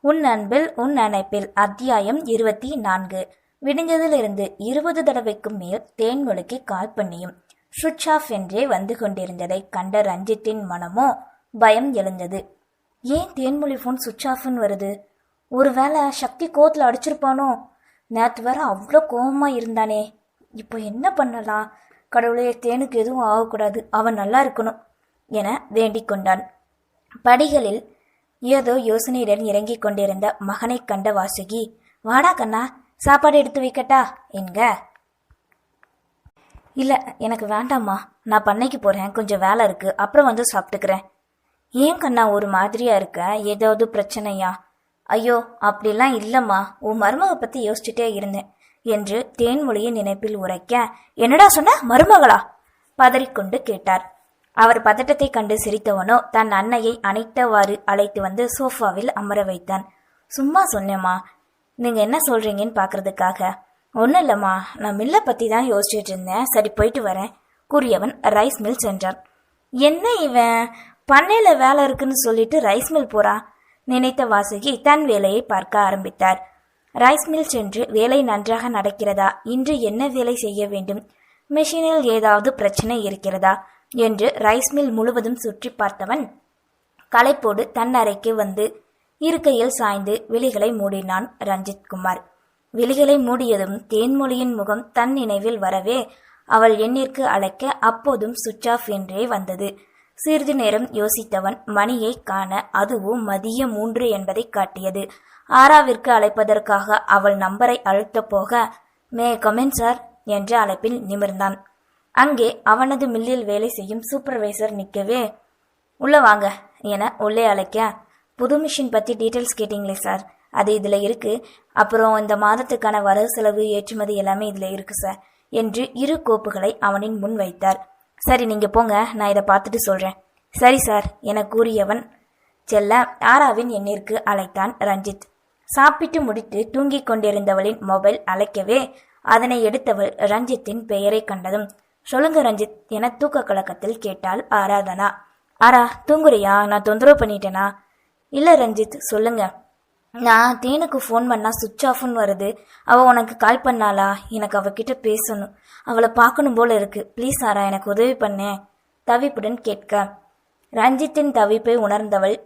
உன் அன்பில் உன் அணைப்பில். அத்தியாயம் இருபத்தி நான்கு. விடிஞ்சதிலிருந்து இருபது தடவைக்கும் மேல் தேன் தேன்மொழிக்கு கால் பண்ணியும். சுவிட்ச் ஆஃப் என்றே வந்து கொண்டிருந்ததை கண்ட ரஞ்சித்தின் மனமோ பயம் எழுந்தது. ஏன் தேன்மொழி ஃபோன் சுவிட்ச் ஆஃப்னு வருது? ஒருவேளை சக்தி கோத்தில் அடிச்சிருப்பானோ? நேற்று வேற அவ்வளோ கோபமாக இருந்தானே. இப்போ என்ன பண்ணலாம்? கடவுளே தேனுக்கு எதுவும் ஆகக்கூடாது. அவன் நல்லா இருக்கணும் என வேண்டிக் கொண்டான். படிகளில் ஏதோ யோசனையுடன் இறங்கிக் கொண்டிருந்த மகனைக் கண்ட வாசுகி வாடா கண்ணா சாப்பாடு எடுத்து வைக்கட்டா? என்க. இல்ல எனக்கு வேண்டாம்மா. நான் பண்ணைக்கு போறேன். கொஞ்சம் வேலை இருக்கு. அப்புறம் வந்து சாப்பிட்டுக்கிறேன். ஏன் கண்ணா ஒரு மாதிரியா இருக்க? ஏதாவது பிரச்சனையா? ஐயோ அப்படிலாம் இல்லம்மா. உன் மருமக பத்தி யோசிச்சுட்டே இருந்தேன். என்று தேன்மொழியின் நினைப்பில் உரைக்க என்னடா சொன்ன? மருமகளா? பதறிக்கொண்டு கேட்டார். அவர் பதட்டத்தை கண்டு சிரித்தவனோ தன் அன்னையை அணைத்தவாறு அழைத்து வந்து சோஃபாவில் அமர வைத்தான். சும்மா சொன்னேம்மா நீங்க என்ன சொல்றீங்கன்னு பாக்குறதுக்காக? ஒன்றும் இல்லைம்மா நான் மில்லை பத்தி தான் யோசிச்சுட்டு இருந்தேன். சரி போயிட்டு வரேன் கூறியவன் ரைஸ் மில் சென்றான். என்ன இவன்? பண்ணையில வேலை இருக்குன்னு சொல்லிட்டு ரைஸ் மில் போறா? நினைத்த வாசுகி தன் வேலையை பார்க்க ஆரம்பித்தார். ரைஸ் மில் சென்று வேலை நன்றாக நடக்கிறதா? இன்று என்ன வேலை செய்ய வேண்டும்? மிஷினில் ஏதாவது பிரச்சனை இருக்கிறதா? என்று ரைஸ் மில் முழுவதும் சுற்றி பார்த்தவன் களைப்போடு தன் அறைக்கு வந்து இருக்கையில் சாய்ந்து விழிகளை மூடினான் ரஞ்சித் குமார். விழிகளை மூடியதும் தேன்மொழியின் முகம் தன் நினைவில் வரவே அவள் எண்ணிற்கு அழைக்க அப்போதும் சுவிட்ச் ஆஃப் என்றே வந்தது. சிறிது நேரம் யோசித்தவன் மணியை காண அதுவும் மதிய மூன்று என்பதை காட்டியது. ஆராவிற்கு அழைப்பதற்காக அவள் நம்பரை அழுத்த போக மே கமென் சார் என்ற அழைப்பில் நிமிர்ந்தான். அங்கே அவனது மில்லில் வேலை செய்யும் சூப்பர்வைசர் நிற்கவே உள்ள வாங்க என உள்ளே அழைக்க. புது மிஷின் பத்தி டீட்டெயில்ஸ் கேட்டிங்களே சார் அது இதுல இருக்கு. அப்புறம் இந்த மாதத்துக்கான வரவு செலவு ஏற்றுமதி எல்லாமே இதுல இருக்கு சார் என்று இரு கோப்புகளை அவனின் முன் வைத்தார். சரி நீங்க போங்க. நான் இதை பார்த்துட்டு சொல்றேன். சரி சார் என கூறியவன் செல்ல ஆராவின் எண்ணிற்கு அழைத்தான் ரஞ்சித். சாப்பிட்டு முடித்து தூங்கிக் கொண்டிருந்தவளின் மொபைல் அழைக்கவே அதனை எடுத்தவள் ரஞ்சித்தின் பெயரை கண்டதும் சொல்லுங்க ரஞ்சித் என தூக்க கலக்கத்தில் கேட்டாள் ஆராதனா. ஆரா தூங்குறியா? நான் தொந்தரவு பண்ணிட்டேனா? இல்லை ரஞ்சித் சொல்லுங்க. நான் தேனுக்கு ஃபோன் பண்ணா சுவிட்ச் ஆஃப்னு வருது. அவ உனக்கு கால் பண்ணாளா? எனக்கு அவகிட்ட பேசணும். அவளை பார்க்கணும் போல இருக்கு. ப்ளீஸ் ஆரா எனக்கு உதவி பண்ணேன் தவிப்புடன் கேட்க. ரஞ்சித்தின் தவிப்பை உணர்ந்தவள்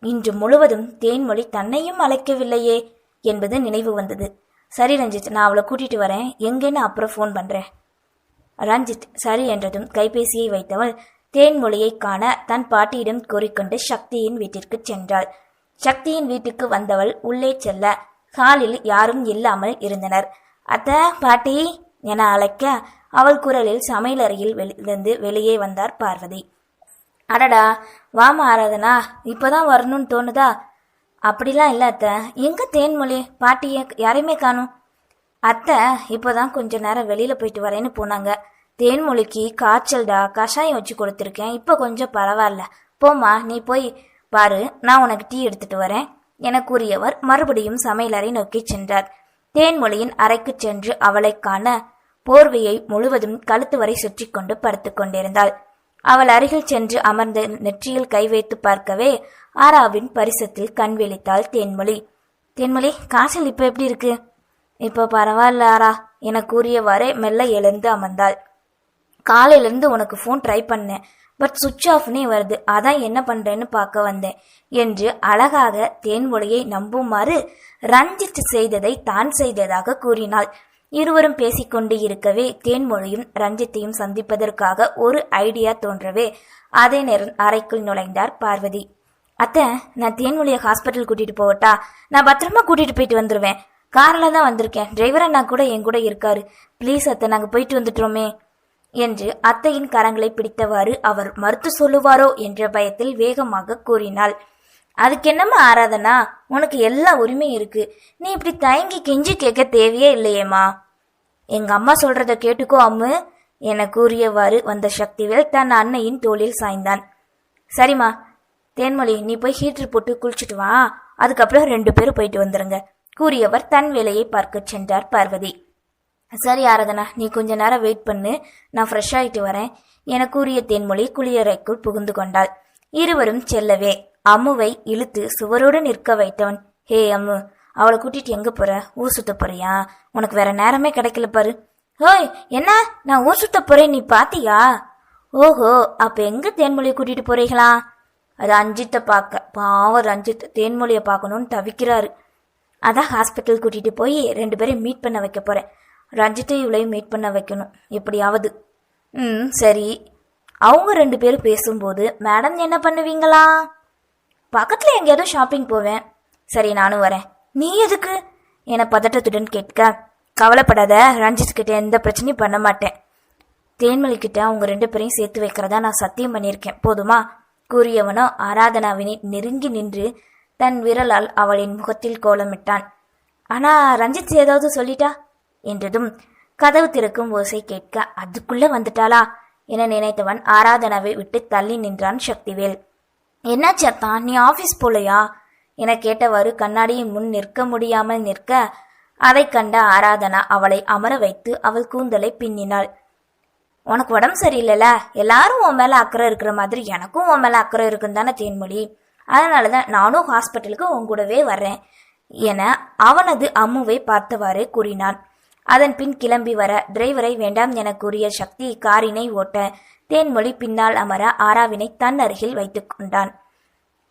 இன்று முழுவதும் தேன்மொழி தன்னையும் அழைக்கவில்லையே என்பது நினைவு வந்தது. சரி ரஞ்சித் நான் அவளை கூட்டிட்டு வரேன். எங்கேன்னு அப்புறம் ஃபோன் பண்றேன். ரஞ்சித் சரி என்றதும் கைபேசியை வைத்தவள் தேன்மொழியை காண தன் பாட்டியிடம் கூறிக்கொண்டு சக்தியின் வீட்டிற்கு சென்றாள். சக்தியின் வீட்டுக்கு வந்தவள் உள்ளே செல்ல ஹாலில் யாரும் இல்லாமல் இருந்தனர். அத்த பாட்டி என அழைக்க அவள் குரலில் சமையலறையில் வெளியிருந்து வெளியே வந்தார் பார்வதி. அடடா வாமா ஆராதனா இப்பதான் வரணும்னு தோணுதா? அப்படிலாம் இல்ல அத்த. எங்க தேன்மொழி பாட்டிய யாரையுமே காணும். அத்தை இப்போதான் கொஞ்ச நேரம் வெளியில போயிட்டு வரேன்னு போனாங்க. தேன்மொழிக்கு காய்ச்சல்டா கஷாயம் வச்சு கொடுத்துருக்கேன். இப்போ கொஞ்சம் பரவாயில்ல. போம்மா நீ போய் பாரு நான் உனக்கு டீ எடுத்துட்டு வரேன். என கூறியவர் மறுபடியும் சமையலறை நோக்கி சென்றார். தேன்மொழியின் அறைக்கு சென்று அவளை காண போர்வையை முழுவதும் கழுத்து வரை சுற்றி கொண்டு படுத்து கொண்டிருந்தாள். அவள் அருகில் சென்று அமர்ந்து நெற்றியில் கை வைத்து பார்க்கவே ஆராவின் பரிசத்தில் கண் விழித்தாள் தேன்மொழி. தேன்மொழி காய்ச்சல் இப்ப எப்படி இருக்கு? இப்போ பரவாயில்ல ஆரா என கூறியவாறே மெல்ல எழுந்து அமர்ந்தாள். காலையிலேருந்து உனக்கு ஃபோன் ட்ரை பண்ணேன் பட் சுவிட்ச் ஆஃப்னே வருது அதான் என்ன பண்றேன்னு பார்க்க வந்தேன் என்று அழகாக தேன்மொழியை நம்புமாறு ரஞ்சித் செய்ததை தான் செய்ததாக கூறினாள். இருவரும் பேசிக்கொண்டு இருக்கவே தேன்மொழியும் ரஞ்சித்தையும் சந்திப்பதற்காக ஒரு ஐடியா தோன்றவே அதே நேரம் அறைக்குள் நுழைந்தார் பார்வதி. அத்தை நான் தேன்மொழியை ஹாஸ்பிட்டல் கூட்டிட்டு போகட்டா? நான் பத்திரமா கூட்டிட்டு போயிட்டு வந்துருவேன். காரில் தான் வந்திருக்கேன். டிரைவர் அண்ணா கூட என் கூட இருக்காரு. ப்ளீஸ் அத்தை நாங்கள் போயிட்டு வந்துட்டோமே. என்று அத்தையின் கரங்களை பிடித்தவாறு அவர் மறுத்து சொல்லுவாரோ என்ற பயத்தில் வேகமாக கூறினாள். அதுக்கு என்னம்மா ஆராதனா? உனக்கு எல்லா உரிமையும் இருக்கு. நீ இப்படி தயங்கி கெஞ்சி கேட்க தேவையே இல்லையேம்மா. எங்க அம்மா சொல்றத கேட்டுக்கோ அம்மு என கூறியவாறு வந்த சக்திவேல் தன் அன்னையின் தோளில் சாய்ந்தான். சரிம்மா தேன்மொழி நீ போய் ஹீட்டர் போட்டு குளிச்சுட்டு வா. அதுக்கப்புறம் ரெண்டு பேரும் போயிட்டு வந்துருங்க. கூறியவர் தன் வேலையை பார்க்கச் சென்றார் பார்வதி. சரி ஆராதனா நீ கொஞ்ச நேரம் வெயிட் பண்ணு. நான் ஃப்ரெஷ் ஆயிட்டு வரேன். என கூறிய தேன்மொழி குளியறைக்குள் புகுந்து கொண்டாள். இருவரும் செல்லவே. அம்முவை இழுத்து சுவரோடு நிற்க வைத்தவன் ஹே அம்மு அவளை கூட்டிட்டு எங்க போற? ஊர் சுத்த போறியா? உனக்கு வேற நேரமே கிடைக்கல பாரு. ஹோய் என்ன? நான் ஊர் சுத்த போறேன் நீ பாத்தியா? ஓஹோ அப்ப எங்க தேன்மொழியை கூட்டிட்டு போறீங்களா? அது ரஞ்சித்தை பார்க்க பாவம் ரஞ்சித். தேன்மொழியை பார்க்கணும்னு தவிக்கிறாரு. அதான் ஹாஸ்பிட்டல் கூட்டிட்டு போய் ரெண்டு பேரையும் மீட் பண்ண வைக்க போறேன். ரஞ்சித்தை இவளையும் மீட் பண்ண வைக்கணும் எப்படியாவது. ம் சரி. அவங்க ரெண்டு பேரும் பேசும்போது மேடம் என்ன பண்ணுவீங்களா? பக்கத்துல எங்கேயாவது ஷாப்பிங் போவேன். சரி நானும் வரேன். நீ எதுக்கு? என பதட்டத்துடன் கேட்க. கவலைப்படாத ரஞ்சித் கிட்ட எந்த பிரச்சனையும் பண்ண மாட்டேன். தேன்மொழி கிட்ட அவங்க ரெண்டு பேரையும் சேர்த்து வைக்கிறதா நான் சத்தியம் பண்ணியிருக்கேன். போதுமா? கூறியவனோ ஆராதனாவினை நெருங்கி நின்று தன் விரலால் அவளின் முகத்தில் கோலமிட்டான். ஆனா ரஞ்சித் ஏதாவது சொல்லிட்டா? என்றதும் கதவு திறக்கும் ஓசை கேட்க அதுக்குள்ள வந்துட்டாளா? என நினைத்தவன் ஆராதனாவை விட்டு தள்ளி நின்றான் சக்திவேல். என்னாச்சு அத்தான் நீ ஆபீஸ் போலையா? என கேட்டவாறு கண்ணாடியின் முன் நிற்க முடியாமல் நிற்க அதை கண்ட ஆராதனா அவளை அமர வைத்து அவள் கூந்தலை பின்னினாள். உனக்கு உடம்பு சரியில்லைல? எல்லாரும் உன் மேல அக்கறை இருக்கிற மாதிரி எனக்கும் உன் மேல அக்கறை இருக்குன்னு தானே தேன்மொழி? அதனாலதான் நானும் ஹாஸ்பிட்டலுக்கு உன் கூடவே வர்றேன் என அவனது அம்முவை பார்த்தவாறே கூறினான். அதன் பின் கிளம்பி வர டிரைவரை வேண்டாம் என கூறிய சக்தி காரினை ஓட்ட தேன்மொழி பின்னால் அமர ஆராவினை தன் அருகில் வைத்துக் கொண்டான்.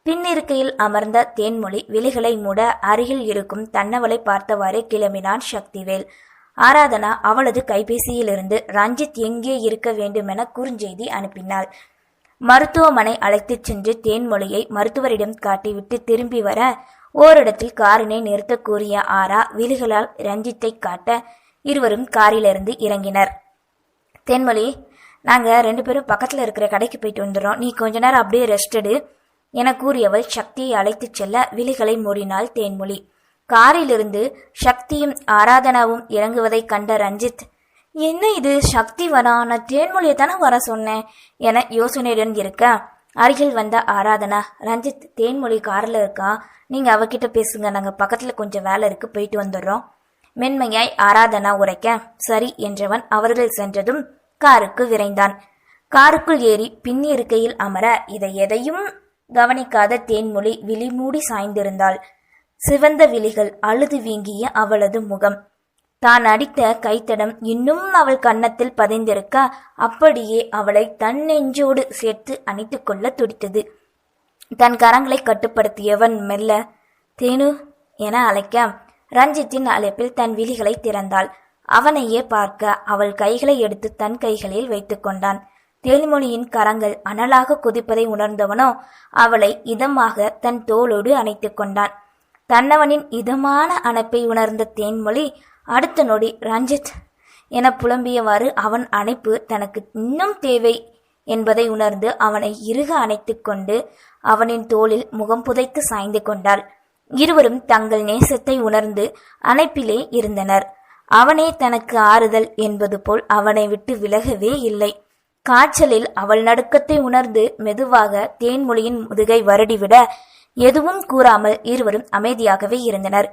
பின்னிருக்கையில் அமர்ந்த தேன்மொழி விழிகளை மூட அருகில் இருக்கும் தன்னவளை பார்த்தவாறே கிளம்பினான் சக்திவேல். ஆராதனா அவளது கைபேசியிலிருந்து ரஞ்சித் எங்கே இருக்க வேண்டுமென குறுஞ்செய்தி அனுப்பினாள். மருத்துவமனை அழைத்துச் சென்று தேன்மொழியை மருத்துவரிடம் காட்டிவிட்டு திரும்பி வர ஓரிடத்தில் காரினை நிறுத்த கூறிய ஆரா விழிகளால் ரஞ்சித்தை காட்ட இருவரும் காரிலிருந்து இறங்கினர். தேன்மொழி நாங்க ரெண்டு பேரும் பக்கத்துல இருக்கிற கடைக்கு போயிட்டு வந்துடுறோம். நீ கொஞ்ச நேரம் அப்படியே ரெஸ்ட் எடு என கூறியவள் சக்தியை அழைத்துச் செல்ல விழிகளை மூடினாள் தேன்மொழி காரிலிருந்து சக்தியும் ஆராதனாவும் இறங்குவதைக் கண்ட ரஞ்சித் என்ன இது? சக்தி வரா நான் தேன்மொழியை தானே வர சொன்னேன் என யோசனையுடன் இருக்க அருகில் வந்த ஆராதனா ரஞ்சித் தேன்மொழி காரில் இருக்கா? நீங்கள் அவகிட்ட பேசுங்க. நாங்கள் பக்கத்தில் கொஞ்சம் வேலை இருக்கு. போயிட்டு வந்துடுறோம். மென்மையாய் ஆராதனா உரைக்க சரி என்றவன் அவர்கள் சென்றதும் காருக்கு விரைந்தான். காருக்குள் ஏறி பின்னி இருக்கையில் அமர இதை எதையும் கவனிக்காத தேன்மொழி விழிமூடி சாய்ந்திருந்தாள். சிவந்த விழிகள் அழுது வீங்கிய அவளது முகம். தான் அடித்த கைத்தடம் இன்னும் அவள் கன்னத்தில் பதிந்திருக்க அப்படியே அவளை தன் நெஞ்சோடு சேர்த்து அணைத்து கொள்ள துடித்தது. தன் கரங்களை கட்டுப்படுத்தியவன் மெல்ல தேனு என அழைக்க. ரஞ்சித்தின் அழைப்பில் தன் விழிகளை திறந்தாள். அவனையே பார்க்க அவள் கைகளை எடுத்து தன் கைகளில் வைத்துக் கொண்டான். தேன்மொழியின் கரங்கள் அனலாக குதிப்பதை உணர்ந்தவனோ அவளை இதமாக தன் தோளோடு அணைத்துக் கொண்டான். தன்னவனின் இதமான அணைப்பை உணர்ந்த தேன்மொழி அடுத்த நொடி ரஞ்சித் என புலம்பியவாறு அவன் அணைப்பு தனக்கு இன்னும் தேவை என்பதை உணர்ந்து அவனை இறுக அணைத்துக் கொண்டு அவனின் தோளில் முகம் புதைத்து சாய்ந்து கொண்டாள். இருவரும் தங்கள் நேசத்தை உணர்ந்து அணைப்பிலே இருந்தனர். அவனே தனக்கு ஆறுதல் என்பது போல் அவனை விட்டு விலகவே இல்லை. காய்ச்சலில் அவள் நடுக்கத்தை உணர்ந்து மெதுவாக தேன்மொழியின் முதுகை வருடிவிட எதுவும் கூறாமல் இருவரும் அமைதியாகவே இருந்தனர்.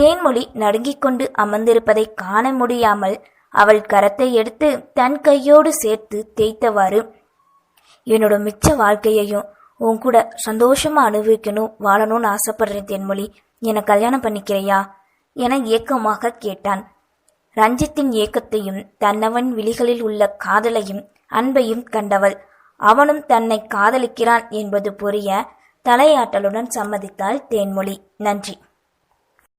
தேன்மொழி நடுங்கிக் கொண்டு அமர்ந்திருப்பதை காண முடியாமல் அவள் கரத்தை எடுத்து தன் கையோடு சேர்த்து தேய்த்தவாறு என்னோட மிச்ச வாழ்க்கையையும் உன் கூட சந்தோஷமா அனுபவிக்கணும் வாழணும்னு ஆசைப்படுறேன் தேன்மொழி. என்னை கல்யாணம் பண்ணிக்கிறையா? என ஏக்கமாக கேட்டான். ரஞ்சித்தின் ஏக்கத்தையும் தன்னவன் விழிகளில் உள்ள காதலையும் அன்பையும் கண்டவள். அவனும் தன்னை காதலிக்கிறான் என்பது புரிய தலையாட்டலுடன் சம்மதித்தாள் தேன்மொழி. நன்றி.